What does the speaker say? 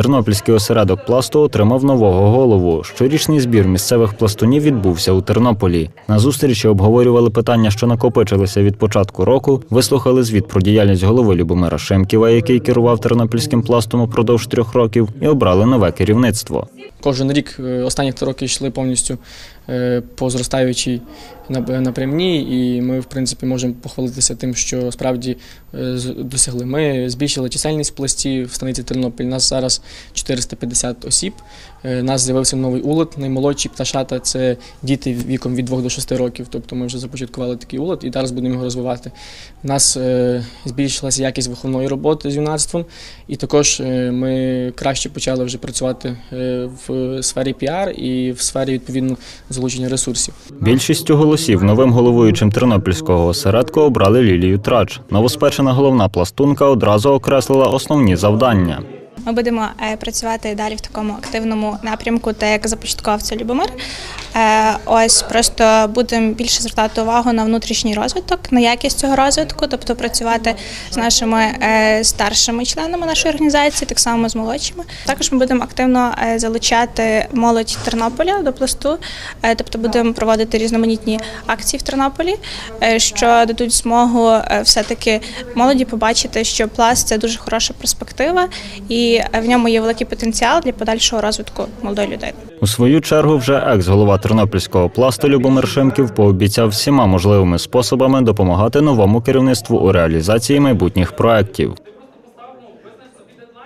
Тернопільський осередок пласту отримав нового голову. Щорічний збір місцевих пластунів відбувся у Тернополі. На зустрічі обговорювали питання, що накопичилися від початку року. Вислухали звіт про діяльність голови Любомира Шемківа, який керував тернопільським пластом упродовж трьох років, і обрали нове керівництво. Кожен рік е, останні три роки йшли повністю е, по зростаючій нап- напрямні, і ми, в принципі, можемо похвалитися тим, що справді е, досягли. Ми збільшили чисельність пластів в станиці Тернопіль. Нас зараз 450 осіб. Е, У нас з'явився новий улад. Наймолодші пташата це діти віком від 2 до 6 років. Тобто ми вже започаткували такий улад і зараз будемо його розвивати. У нас е, збільшилася якість виховної роботи з юнацтвом, і також е, ми краще почали вже працювати в сфері піар і в сфері відповідно залучення ресурсів. Більшістю голосів новим головуючим тернопільського осередку обрали Лілію Трач. Новоспечена головна пластунка одразу окреслила основні завдання. Ми будемо е, працювати далі в такому активному напрямку, так як започаткував це Любомир. Е, Ось просто будемо більше звертати увагу на внутрішній розвиток, на якість цього розвитку, тобто працювати з нашими е, старшими членами нашої організації, так само з молодшими. Також ми будемо активно залучати молодь Тернополя до пласту, тобто будемо проводити різноманітні акції в Тернополі, що дадуть змогу е, все-таки молоді побачити, що пласт це дуже хороша перспектива, і в ньому є великий потенціал для подальшого розвитку молодої людини. У свою чергу вже екс-голова тернопільського пласту Любомир Шимків пообіцяв всіма можливими способами допомагати новому керівництву у реалізації майбутніх проєктів.